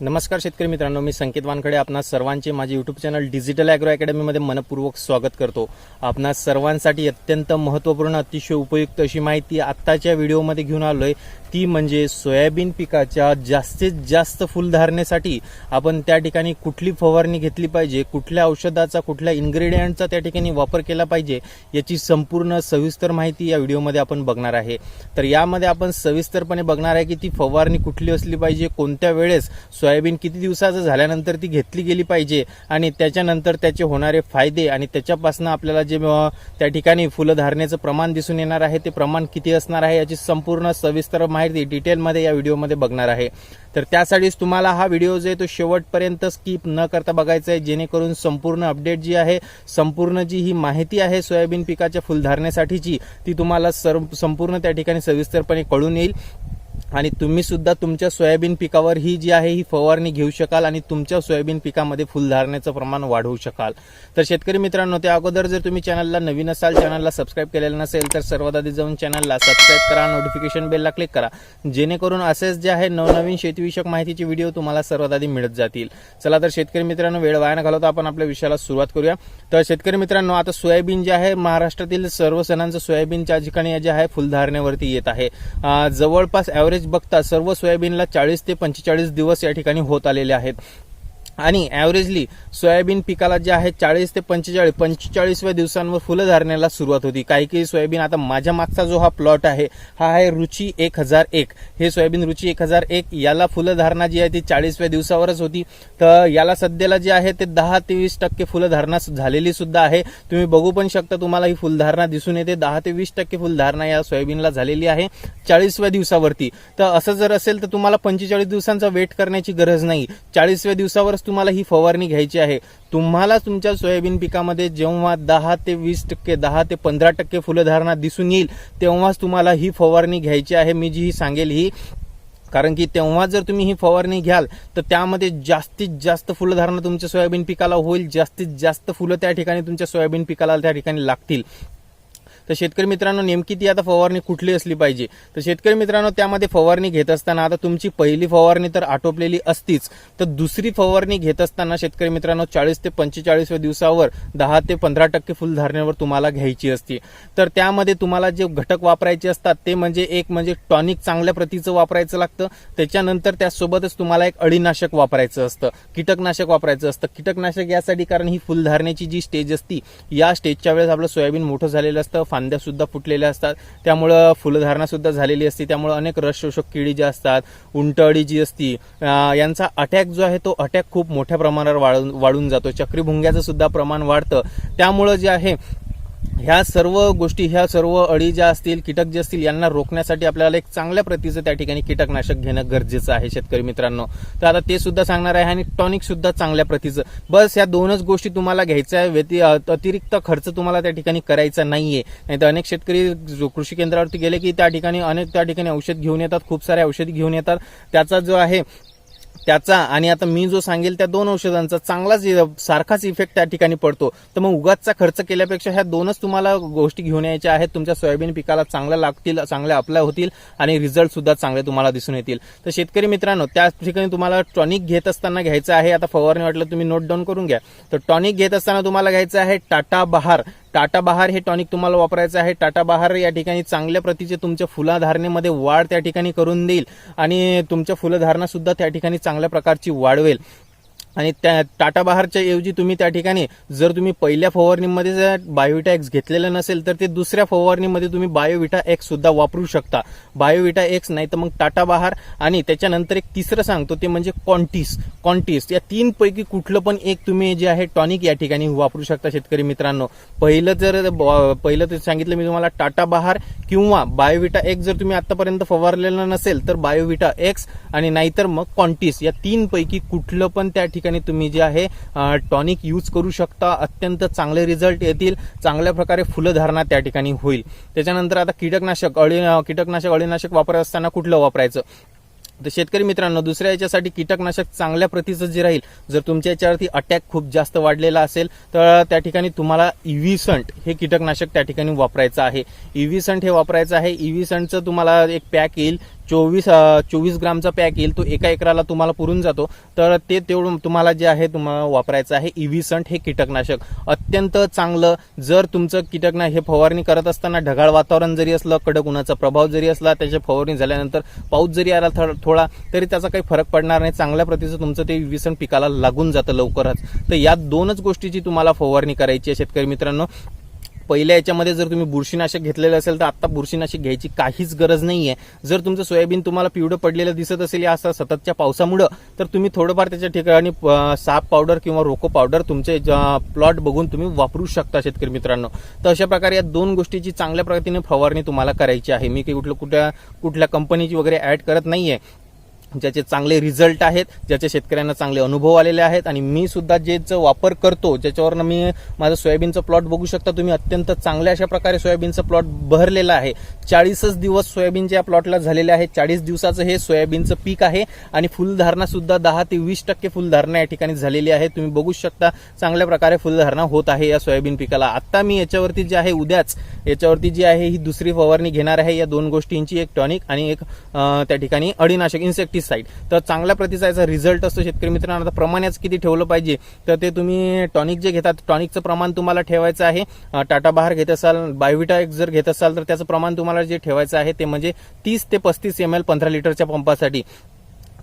नमस्कार शेतकरी मित्रांनो मी संकेत वानखडे. आपणा सर्वांचे माझे युट्यूब चॅनल डिजिटल ॲग्रो अकॅडमीमध्ये मनपूर्वक स्वागत करतो. आपणा सर्वांसाठी अत्यंत महत्त्वपूर्ण अतिशय उपयुक्त अशी माहिती आत्ताच्या व्हिडिओमध्ये घेऊन आलोय. ती म्हणजे सोयाबीन पिकाच्या जास्तीत जास्त फुलधारणेसाठी आपण त्या ठिकाणी कुठली फवारणी घेतली पाहिजे कुठल्या औषधाचा कुठल्या इन्ग्रेडियंटचा त्या ठिकाणी वापर केला पाहिजे याची संपूर्ण सविस्तर माहिती या व्हिडिओमध्ये आपण बघणार आहे. तर यामध्ये आपण सविस्तरपणे बघणार आहे की ती फवारणी कुठली असली पाहिजे कोणत्या वेळेस सोयाबीन किती दिवसाचं झाल्यानंतर ती घेतली गेली पाहिजे आणि त्याच्यानंतर त्याचे होणारे फायदे आणि त्याच्यापासून आपल्याला जे त्या ठिकाणी फुलधारणेचं प्रमाण दिसून येणार आहे ते प्रमाण किती असणार आहे याची संपूर्ण सविस्तर माहिती माहिती डिटेलमध्ये या व्हिडिओमध्ये बघणार आहे. तर त्यासाठीच तुम्हाला हा व्हिडिओ जो आहे तो शेवटपर्यंत स्किप न करता बघायचा आहे. जेणेकरून संपूर्ण अपडेट जी आहे संपूर्ण जी ही माहिती आहे सोयाबीन पिकाच्या फुलधारणेसाठीची ती तुम्हाला सर्व संपूर्ण त्या ठिकाणी सविस्तरपणे कळून येईल. आणि तुम्ही सुद्धा तुमच्या सोयाबीन पिकावर ही जी आहे ही फवारणी घेऊ शकाल आणि तुमच्या सोयाबीन पिकामध्ये फुलधारण्याचं प्रमाण वाढवू शकाल. तर शेतकरी मित्रांनो त्या अगोदर जर तुम्ही चॅनलला नवीन असाल चॅनलला सबस्क्राईब केलेलं नसेल तर सर्वात आधी जाऊन चॅनलला सबस्क्राईब करा नोटिफिकेशन बेलला क्लिक करा. जेणेकरून असेच जे आहे नवनवीन शेतीविषयक माहितीचे व्हिडिओ तुम्हाला सर्वात आधी मिळत जातील. चला तर शेतकरी मित्रांनो वेळ वाया न घालवता आपण आपल्या विषयाला सुरुवात करूया. तर शेतकरी मित्रांनो आता सोयाबीन जे आहे महाराष्ट्रातील सर्व सणांचं सोयाबीनच्या ठिकाणी जे आहे फुलधारणेवरती येत आहे. जवळपास ॲव्हरेज बघता सर्व सोयाबीनला चाळीस ते पंचेचाळीस दिवस या ठिकाणी होत आलेले आहेत. आणि ॲव्हरेजली सोयाबीन पिकाला जे आहे चाळीस ते पंचेचाळीस पंचेचाळीसव्या दिवसांवर फुलं धारण्याला सुरुवात होती. काही काही सोयाबीन आता माझ्या मागचा जो हा प्लॉट आहे हा आहे रुची एक हजार एक. हे सोयाबीन रुची एक हजार एक याला फुलं धारणा जी आहे ती चाळीसव्या दिवसावरच होती. तर याला सध्याला जे आहे ते दहा ते वीस टक्के फुलं धारणा झालेली सुद्धा आहे. तुम्ही बघू पण शकता तुम्हाला ही फुलधारणा दिसून येते. दहा ते वीस टक्के फुलधारणा या सोयाबीनला झालेली आहे चाळीसव्या दिवसावरती. तर असं जर असेल तर तुम्हाला पंचेचाळीस दिवसांचा वेट करण्याची गरज नाही. चाळीसव्या दिवसावरच तुम्हाला ही फवारणी घ्यायची आहे. तुम्हाला तुमच्या सोयाबीन पिकामध्ये जेव्हा दहा ते वीस टक्के दहा ते पंधरा टक्के फुलधारणा दिसून येईल तेव्हाच तुम्हाला ही फवारणी घ्यायची आहे मी जी ही सांगेल ही. कारण की तेव्हा जर तुम्ही ही फवारणी घ्याल तर त्यामध्ये जास्तीत जास्त फुलधारणा तुमच्या सोयाबीन पिकाला होईल जास्तीत जास्त फुलं त्या ठिकाणी तुमच्या सोयाबीन पिकाला त्या ठिकाणी लागतील. तर शेतकरी मित्रांनो नेमकी ती आता फवारणी कुठली असली पाहिजे? तर शेतकरी मित्रांनो त्यामध्ये फवारणी घेत असताना आता तुमची पहिली फवारणी तर आटोपलेली असतीच. तर दुसरी फवारणी घेत असताना शेतकरी मित्रांनो चाळीस ते पंचेचाळीसव्या दिवसावर दहा ते पंधरा टक्के फुलधारणेवर तुम्हाला घ्यायची असते. तर त्यामध्ये तुम्हाला जे घटक वापरायचे असतात ते म्हणजे एक म्हणजे टॉनिक चांगल्या प्रतीचं वापरायचं लागतं. त्याच्यानंतर त्यासोबतच तुम्हाला एक अळीनाशक वापरायचं असतं. कीटकनाशक वापरायचं असतं. कीटकनाशक यासाठी कारण ही फुलधारणेची जी स्टेज असती या स्टेजच्या वेळेस आपलं सोयाबीन मोठं झालेलं असतं फांद्या सुद्धा फुटलेल्या असतात. त्यामुळं फुलधारणा सुद्धा झालेली असते. त्यामुळं अनेक रस शोषक किडी जी असतात उंटअळी जी असती यांचा अटॅक जो आहे तो अटॅक खूप मोठ्या प्रमाणावर वाढून वाढून जातो. चक्रीभुंग्याचं सुद्धा प्रमाण वाढतं. त्यामुळं जे आहे ह्या सर्व गोष्टी ह्या सर्व अळी ज्या असतील कीटक जे असतील यांना रोखण्यासाठी आपल्याला एक चांगल्या प्रतीचं त्या ठिकाणी कीटकनाशक घेणं गरजेचं आहे शेतकरी मित्रांनो. तर आता ते सुद्धा सांगणार आहे आणि टॉनिक सुद्धा चांगल्या प्रतीचं. बस या दोनच गोष्टी तुम्हाला घ्यायच्या आहे व्यति अतिरिक्त खर्च तुम्हाला त्या ठिकाणी करायचा नाहीये. नाही तर अनेक शेतकरी कृषी केंद्रावरती गेले की त्या ठिकाणी अनेक त्या ठिकाणी औषध घेऊन येतात खूप सारे औषधी घेऊन येतात. त्याचा जो आहे त्याचा आणि आता मी जो सांगेल त्या दोन औषधांचा चांगलाच सारखाच इफेक्ट त्या ठिकाणी पडतो. तर मग उगाचचा खर्च केल्यापेक्षा ह्या दोनच तुम्हाला गोष्टी घेऊन यायच्या आहेत. तुमच्या सोयाबीन पिकाला चांगल्या लागतील चांगल्या अप्लाय होतील आणि रिझल्ट सुद्धा चांगले तुम्हाला दिसून येतील. तर शेतकरी मित्रांनो त्या ठिकाणी तुम्हाला टॉनिक घेत असताना घ्यायचं आहे. आता फवारणी वाटलं तुम्ही नोट डाऊन करून घ्या. तर टॉनिक घेत असताना तुम्हाला घ्यायचं आहे टाटा बहार. टाटा बहार हे टॉनिक तुम्हाला वापरायचं आहे. टाटा बहार या ठिकाणी चांगल्या प्रतीचे तुमच्या फुलाधारणेमध्ये वाढ त्या ठिकाणी करून देईल आणि तुमच्या फुलधारणा सुद्धा त्या ठिकाणी चांगल्या प्रकारची वाढवेल. आणि त्या टाटा बहारच्या ऐवजी तुम्ही त्या ठिकाणी जर तुम्ही पहिल्या फवारणीमध्ये जर बायोविटा एक्स घेतलेलं नसेल तर ते दुसऱ्या फवारणीमध्ये तुम्ही बायोविटा एक्स सुद्धा वापरू शकता. बायोविटा एक्स नाही तर मग टाटा बहार आणि त्याच्यानंतर एक तिसरं सांगतो ते म्हणजे कॉन्टिस कॉन्टिस या तीन पैकी कुठलं पण एक तुम्ही जे आहे टॉनिक या ठिकाणी वापरू शकता शेतकरी मित्रांनो. पहिलं जर पहिलं तर सांगितलं मी तुम्हाला टाटा बहार किंवा बायोविटा एक्स जर तुम्ही आतापर्यंत फवारलेलं नसेल तर बायोविटा एक्स आणि नाहीतर मग कॉन्टिस या तीन पैकी कुठलं पण त्या ठिकाणी तुम्ही जे आहे टॉनिक यूज करू शकता. अत्यंत चांगले रिझल्ट येतील. चांगल्या प्रकारे फुलधारणा त्या ठिकाणी होईल. त्याच्यानंतर आता कीटकनाशक अळी कीटकनाशक अळीनाशक वापरत असताना कुठलं वापरायचं? तर शेतकरी मित्रांनो दुसऱ्या याच्यासाठी कीटकनाशक चांगल्या प्रतीचं जे राहील जर तुमच्या याच्यावरती अटॅक खूप जास्त वाढलेला असेल तर त्या ठिकाणी तुम्हाला इव्हिसंट हे कीटकनाशक त्या ठिकाणी वापरायचं आहे. इव्हिसंट हे वापरायचं आहे. इव्हिसंटचं तुम्हाला एक पॅक येईल. चोवीस चोवीस ग्रामचा पॅक येईल तो एका एकराला तुम्हाला पुरून जातो. तर ते तेवढं तुम्हाला जे आहे तुम्हाला वापरायचं आहे इव्हिसंट हे कीटकनाशक. अत्यंत चांगलं जर तुमचं कीटकना हे फवारणी करत असताना ढगाळ वातावरण जरी असलं कडक उन्हाचा प्रभाव जरी असला त्याच्या फवारणी झाल्यानंतर पाऊस जरी आला थोडा- थोडा तरी त्याचा काही फरक पडणार नाही. चांगल्या प्रतीचं तुमचं ते इव्हिसंट पिकाला लागून जातं लवकरच. तर या दोनच गोष्टीची तुम्हाला फवारणी करायची आहे शेतकरी मित्रांनो. पहिल्या याच्यामध्ये जर तुम्ही बुरशीनाशक घेतलेलं असेल तर आता बुरशीनाशक घ्यायची काहीच गरज नाहीये. जर तुमचं सोयाबीन तुम्हाला पिवळं पडलेलं दिसत असेल या असं सततच्या पावसामुळं तर तुम्ही थोडंफार त्याच्या ठिकाणी साप पावडर किंवा रोको पावडर तुमचे प्लॉट बघून तुम्ही वापरू शकता शेतकरी मित्रांनो. तर अशा प्रकारे या दोन गोष्टीची चांगल्या प्रगतीने फवारणी तुम्हाला करायची आहे. मी काही कुठलं कुठल्या कुठल्या कंपनीची वगैरे ऍड करत नाहीये. ज्याचे चांगले रिझल्ट आहेत ज्याचे शेतकऱ्यांना चांगले अनुभव आलेले आहेत आणि मी सुद्धा जेच वापर करतो ज्याच्यावरनं मी माझं सोयाबीनचं प्लॉट बघू शकता. तुम्ही अत्यंत चांगल्या अशा प्रकारे सोयाबीनचं प्लॉट बहरलेलं आहे. चाळीसच दिवस सोयाबीनच्या या प्लॉटला झालेले आहे. चाळीस दिवसाचं हे सोयाबीनचं पीक आहे आणि फुलधारणा सुद्धा दहा ते वीस टक्के फुलधारणा या ठिकाणी झालेली आहे. तुम्ही बघू शकता चांगल्या प्रकारे फुलधारणा होत आहे या सोयाबीन पिकाला. आता मी याच्यावरती जे आहे उद्याच याच्यावरती जी आहे ही दुसरी फवारणी घेणार आहे. या दोन गोष्टींची एक टॉनिक आणि एक त्या ठिकाणी अडीनाशक इन्सेक्टिसाइड तर चांगल्या प्रतीचा रिझल्ट असतो शेतकरी मित्रांनो. आता प्रमाणच किती ठेवलं पाहिजे? तर ते तुम्ही टॉनिक जे घेतात टॉनिकचं प्रमाण तुम्हाला ठेवायचं आहे. टाटा बहार घेत असाल बायोविटा एक जर घेत असाल तर त्याचं प्रमाण तुम्हाला जे ठेवायचं आहे ते म्हणजे तीस ते पस्तीस एम एल पंधरा लिटरच्या पंपासाठी.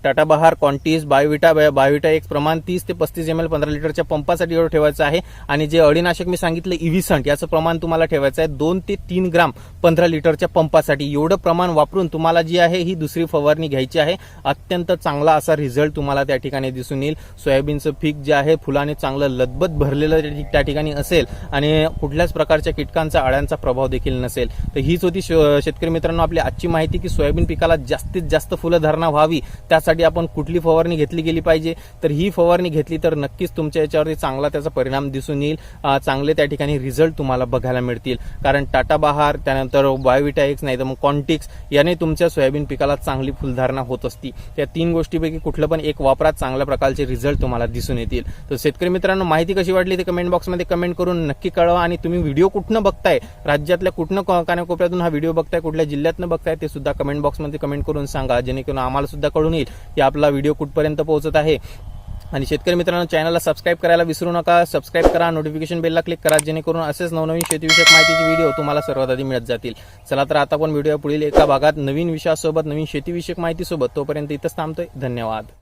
टाटा बहार कॉन्टीस बायोविटा बायोविटा एक प्रमाण तीस ते पस्तीस एम एल पंधरा लिटरच्या पंपासाठी एवढं ठेवायचं आहे. आणि जे अडीनाशक मी सांगितलं इव्हिसंट याचं प्रमाण तुम्हाला ठेवायचं आहे. दोन ते तीन ग्राम पंधरा लिटरच्या पंपासाठी एवढं प्रमाण वापरून तुम्हाला जी आहे ही दुसरी फवारणी घ्यायची आहे. अत्यंत चांगला असा रिझल्ट तुम्हाला त्या ठिकाणी दिसून येईल. सोयाबीनचं पीक जे आहे फुलाने चांगलं लदबत भरलेलं त्या ठिकाणी असेल आणि कुठल्याच प्रकारच्या कीटकांचा अळ्यांचा प्रभाव देखील नसेल. तर हीच होती शेतकरी मित्रांनो आपली आजची माहिती की सोयाबीन पिकाला जास्तीत जास्त फुलं फुलधारणा व्हावी त्यासाठी आपण कुठली फवारणी घेतली गेली पाहिजे? तर ही फवारणी घेतली तर नक्कीच तुमच्या याच्यावरती चांगला त्याचा परिणाम दिसून येईल. चांगले त्या ठिकाणी रिझल्ट तुम्हाला बघायला मिळतील. कारण टाटा बहार त्यानंतर बायोविटॅक्स नाही तर मग कॉन्टिक्स याने तुमच्या सोयाबीन पिकाला चांगली फुलधारणा होत असती. त्या तीन गोष्टीपैकी कुठलं पण एक वापरात चांगल्या प्रकारचे रिझल्ट तुम्हाला दिसून येतील. तर शेतकरी मित्रांनो माहिती कशी वाटली ते कमेंट बॉक्समध्ये कमेंट करून नक्की कळवा आणि तुम्ही व्हिडिओ कुठनं बघताय? राज्यातल्या कुठनं को- कानाकोपऱ्यातून हा व्हिडिओ बघताय कुठल्या जिल्ह्यातनं बघताय ते सुद्धा कमेंट बॉक्समध्ये कमेंट करून सांगा. जेणेकरून आम्हाला सुद्धा कळून येईल. की आपला व्हिडिओ कुठपर्यंत पोहोचत आहे. आणि शेतकरी मित्रांनो चॅनलला सबस्क्राईब करायला विसरू नका. सबस्क्राईब करा नोटिफिकेशन बेलला क्लिक करा जेणेकरून असेच नवनवीन शेतीविषयक माहितीचे व्हिडिओ तुम्हाला सर्वात आधी मिळत जातील. चला तर आता पण व्हिडिओ पुढील एका भागात नवीन विषयासोबत नवीन शेतीविषयक माहितीसोबत तोपर्यंत इथंच थांबतोय. धन्यवाद.